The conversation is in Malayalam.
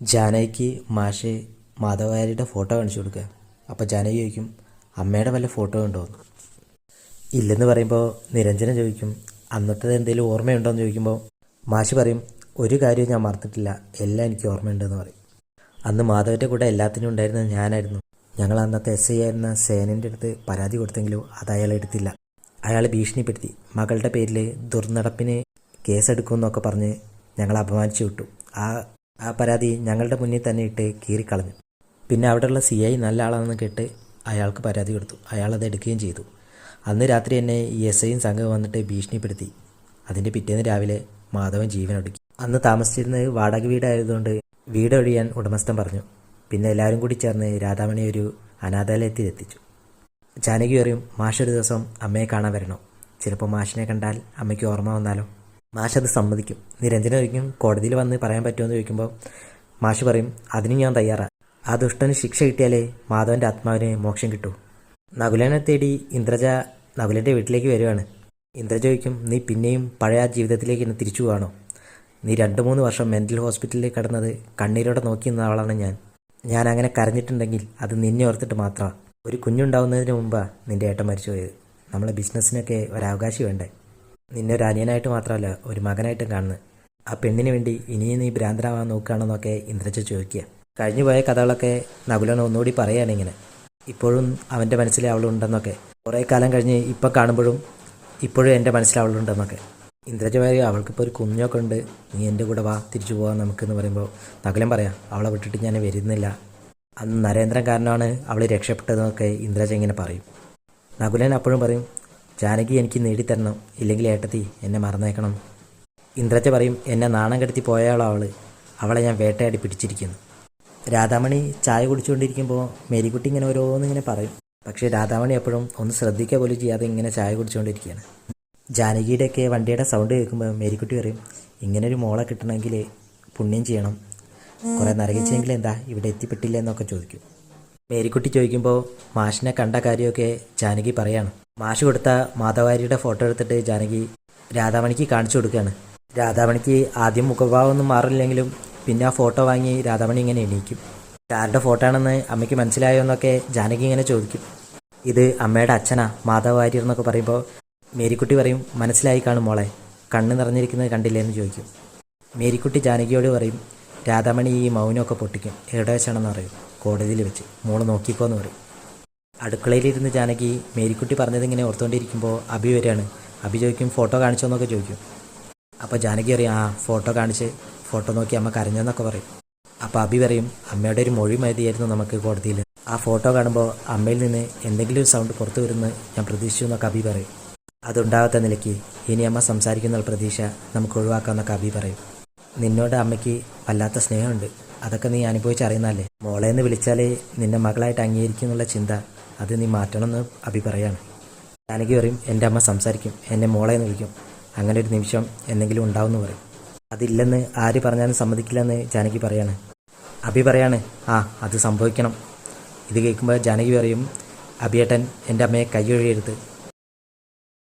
ജാനകിക്ക് മാഷ് മാധവകാരിയുടെ ഫോട്ടോ കാണിച്ചു കൊടുക്കുക. അപ്പോൾ ജാനകി ചോദിക്കും അമ്മയുടെ വല്ല ഫോട്ടോ ഉണ്ടോ ഇല്ലെന്ന് പറയുമ്പോൾ നിരഞ്ജന ചോദിക്കും അന്നത്തെ എന്തെങ്കിലും ഓർമ്മയുണ്ടോ? എന്ന് ചോദിക്കുമ്പോൾ മാഷ് പറയും ഒരു കാര്യവും ഞാൻ മറന്നിട്ടില്ല. എല്ലാം എനിക്ക് ഓർമ്മയുണ്ടെന്ന് പറയും. അന്ന് മാധവന്റെ കൂടെ എല്ലാത്തിനും ഉണ്ടായിരുന്നത് ഞാനായിരുന്നു. ഞങ്ങൾ അന്നത്തെ എസ് ഐ ആയിരുന്ന സേനന്റെ അടുത്ത് പരാതി കൊടുത്തെങ്കിലും അത് അയാൾ എടുത്തില്ല. അയാൾ ഭീഷണിപ്പെടുത്തി. മകളുടെ പേരിൽ ദുർനടപ്പിന് കേസെടുക്കുമെന്നൊക്കെ പറഞ്ഞ് ഞങ്ങൾ അപമാനിച്ചു വിട്ടു. ആ ആ പരാതി ഞങ്ങളുടെ മുന്നിൽ തന്നെ ഇട്ട് കീറിക്കളഞ്ഞു. പിന്നെ അവിടെയുള്ള സി ഐ നല്ല ആളാണെന്ന് കേട്ട് അയാൾക്ക് പരാതി കൊടുത്തു. അയാൾ അത് എടുക്കുകയും ചെയ്തു. അന്ന് രാത്രി എന്നെ ഈ എസ് ഐയും സംഘം വന്നിട്ട് ഭീഷണിപ്പെടുത്തി. അതിന്റെ പിറ്റേന്ന് രാവിലെ മാധവൻ ജീവനൊടുക്കി. അന്ന് താമസിച്ചിരുന്നത് വാടക വീടായതുകൊണ്ട് വീട് ഒഴിയാൻ ഉടമസ്ഥൻ പറഞ്ഞു. പിന്നെ എല്ലാവരും കൂടി ചേർന്ന് രാധാമണി ഒരു അനാഥാലയത്തിൽ എത്തിച്ചു. ജാനകി പറയും മാഷൊരു ദിവസം അമ്മയെ കാണാൻ വരണോ. ചിലപ്പോൾ മാഷിനെ കണ്ടാൽ അമ്മയ്ക്ക് ഓർമ്മ വന്നാലോ? മാഷ് അത് സമ്മതിക്കും. നിരഞ്ജന ചോദിക്കും കോടതിയിൽ വന്ന് പറയാൻ പറ്റുമെന്ന് ചോദിക്കുമ്പോൾ മാഷ് പറയും അതിന് ഞാൻ തയ്യാറാണ് ആ ദുഷ്ടന് ശിക്ഷ കിട്ടിയാലേ മാധവന്റെ ആത്മാവിന് മോക്ഷം കിട്ടൂ. നകുലനെ തേടി ഇന്ദ്രജ നകുലന്റെ വീട്ടിലേക്ക് വരുവാണ്. ഇന്ദ്രജ ചോദിക്കും നീ പിന്നെയും പഴയ ജീവിതത്തിലേക്ക് എന്നെ തിരിച്ചു പോവാണോ? നീ രണ്ട് മൂന്ന് വർഷം മെന്റൽ ഹോസ്പിറ്റലിൽ കിടന്നത് കണ്ണീരോടെ നോക്കി നിന്ന ആളാണ് ഞാൻ. ഞാൻ അങ്ങനെ കരഞ്ഞിട്ടുണ്ടെങ്കിൽ അത് നിന്നെ ഓർത്തിട്ട് മാത്രമാണ് ഒരു കുഞ്ഞുണ്ടാവുന്നതിന് മുമ്പാണ് നിന്റെ ഏട്ടൻ മരിച്ചു പോയത് നമ്മളെ ബിസിനസ്സിനൊക്കെ ഒരവകാശം വേണ്ടേ? നിന്നെ ഒരു അനിയനായിട്ട് മാത്രമല്ല ഒരു മകനായിട്ടും കാണുന്നത് ആ പെണ്ണിന് വേണ്ടി ഇനിയും നീ ഭ്രാന്തരാവാൻ നോക്കുകയാണെന്നൊക്കെ ഇന്ദ്രജ ചോദിക്കുക. കഴിഞ്ഞു പോയ കഥകളൊക്കെ നകുലൻ ഒന്നുകൂടി പറയുകയാണ് ഇങ്ങനെ. ഇപ്പോഴും അവന്റെ മനസ്സിൽ അവളുണ്ടെന്നൊക്കെ. കുറേ കാലം കഴിഞ്ഞ് ഇപ്പം കാണുമ്പോഴും ഇപ്പോഴും എന്റെ മനസ്സിൽ അവളുണ്ടെന്നൊക്കെ. ഇന്ദ്രജ പറയും അവൾക്കിപ്പോൾ ഒരു കുഞ്ഞൊക്കെ ഉണ്ട്. നീ എന്റെ കൂടെ വാ തിരിച്ചു പോകാം നമുക്കെന്ന് പറയുമ്പോൾ നകുലൻ പറയാം അവളെ വിട്ടിട്ട് ഞാൻ വരുന്നില്ല. അന്ന് നരേന്ദ്രൻ കാരണമാണ് അവൾ രക്ഷപ്പെട്ടതെന്നൊക്കെ ഇന്ദ്രജ ഇങ്ങനെ പറയും. നകുലൻ അപ്പോഴും പറയും ജാനകി എനിക്ക് നേടിത്തരണം ഇല്ലെങ്കിൽ ഏട്ടത്തി എന്നെ മറന്നേക്കണം. ഇന്ദ്രജ പറയും എന്നെ നാണം കെടുത്തി പോയാളവൾ അവളെ. ഞാൻ വേട്ടയാടി പിടിച്ചിരിക്കുന്നു. രാധാമണി ചായ കുടിച്ചുകൊണ്ടിരിക്കുമ്പോൾ മേരിക്കുട്ടി ഇങ്ങനെ ഓരോന്നിങ്ങനെ പറയും. പക്ഷേ രാധാമണി എപ്പോഴും ഒന്ന് ശ്രദ്ധിക്കുക പോലും ചെയ്യാതെ ഇങ്ങനെ ചായ കുടിച്ചുകൊണ്ടിരിക്കുകയാണ്. ജാനകിയുടെയൊക്കെ വണ്ടിയുടെ സൗണ്ട് കേൾക്കുമ്പോൾ മേരിക്കുട്ടി പറയും ഇങ്ങനെ ഒരു മോളെ കിട്ടണമെങ്കിൽ പുണ്യം ചെയ്യണം. കുറേ നരകിച്ചെങ്കിൽ എന്താ ഇവിടെ എത്തിപ്പെട്ടില്ല എന്നൊക്കെ ചോദിക്കും. മേരിക്കുട്ടി ചോദിക്കുമ്പോൾ മാഷിനെ കണ്ട കാര്യമൊക്കെ ജാനകി പറയാണ്. മാഷ് കൊടുത്ത മാധവാരിയുടെ ഫോട്ടോ എടുത്തിട്ട് ജാനകി രാധാമണിക്ക് കാണിച്ചു കൊടുക്കുകയാണ് രാധാമണിക്ക് ആദ്യം മുഖഭാവം ഒന്നും മാറില്ലെങ്കിലും പിന്നെ ആ ഫോട്ടോ വാങ്ങി രാധാമണി ഇങ്ങനെ എണീക്കും. ആരുടെ ഫോട്ടോ ആണെന്ന് അമ്മയ്ക്ക് മനസ്സിലായോ എന്നൊക്കെ ജാനകി ഇങ്ങനെ ചോദിക്കും. ഇത് അമ്മയുടെ അച്ഛനാ മാധവ വാര്യർ എന്നൊക്കെ പറയുമ്പോൾ മേരിക്കുട്ടി പറയും മനസ്സിലായി കാണും മോളെ കണ്ണ് നിറഞ്ഞിരിക്കുന്നത് കണ്ടില്ലേ എന്ന് ചോദിക്കും. മേരിക്കുട്ടി ജാനകിയോട് പറയും രാധാമണി ഈ മൗനമൊക്കെ പൊട്ടിക്കും. എവിടെ വെച്ചാണെന്ന് അറിയും കോടതിയിൽ വെച്ച്. മോൾ നോക്കിക്കോ എന്ന് പറയും. അടുക്കളയിലിരുന്ന് ജാനകി മേരിക്കുട്ടി പറഞ്ഞത് ഇങ്ങനെ ഓർത്തുകൊണ്ടിരിക്കുമ്പോൾ അഭി വരികയാണ്. അഭി ചോദിക്കും ഫോട്ടോ കാണിച്ചോ എന്നൊക്കെ ചോദിക്കും. അപ്പോൾ ജാനകി പറയും ആ ഫോട്ടോ കാണിച്ച് ഫോട്ടോ നോക്കി അമ്മ കരഞ്ഞെന്നൊക്കെ പറയും. അപ്പോൾ അഭി പറയും അമ്മയുടെ ഒരു മൊഴി മതിയായിരുന്നു നമുക്ക് കോടതിയിൽ ആ ഫോട്ടോ കാണുമ്പോൾ അമ്മയിൽ നിന്ന് എന്തെങ്കിലും ഒരു സൗണ്ട് പുറത്തു വരുമെന്ന് ഞാൻ പ്രതീക്ഷിച്ചു എന്നൊക്കെ അഭി പറയും. അതുണ്ടാകാത്ത നിലയ്ക്ക് ഇനി അമ്മ സംസാരിക്കുന്ന പ്രതീക്ഷ നമുക്ക് ഒഴിവാക്കാമെന്നൊക്കെ അഭി പറയും. നിന്നോട് അമ്മയ്ക്ക് വല്ലാത്ത സ്നേഹമുണ്ട്. അതൊക്കെ നീ അനുഭവിച്ചറിയുന്നല്ലേ മോളെ എന്ന് വിളിച്ചാലേ നിന്നെ മകളായിട്ട് അംഗീകരിക്കും എന്നുള്ള ചിന്ത അത് നീ മാറ്റണമെന്ന് അഭി പറയാണ്. ജാനകി പറയും എന്റെ അമ്മ സംസാരിക്കും എന്നെ മോളെ എന്ന് വിളിക്കും. അങ്ങനെ ഒരു നിമിഷം എന്തെങ്കിലും ഉണ്ടാവുമെന്ന് പറയും. അതില്ലെന്ന് ആര് പറഞ്ഞാലും സമ്മതിക്കില്ലെന്ന് ജാനകി പറയാണ്. അഭി പറയാണ് ആ അത് സംഭവിക്കണം. ഇത് കേൾക്കുമ്പോൾ ജാനകി പറയും അഭിയേട്ടൻ എന്റെ അമ്മയെ കൈയൊഴിയരുത്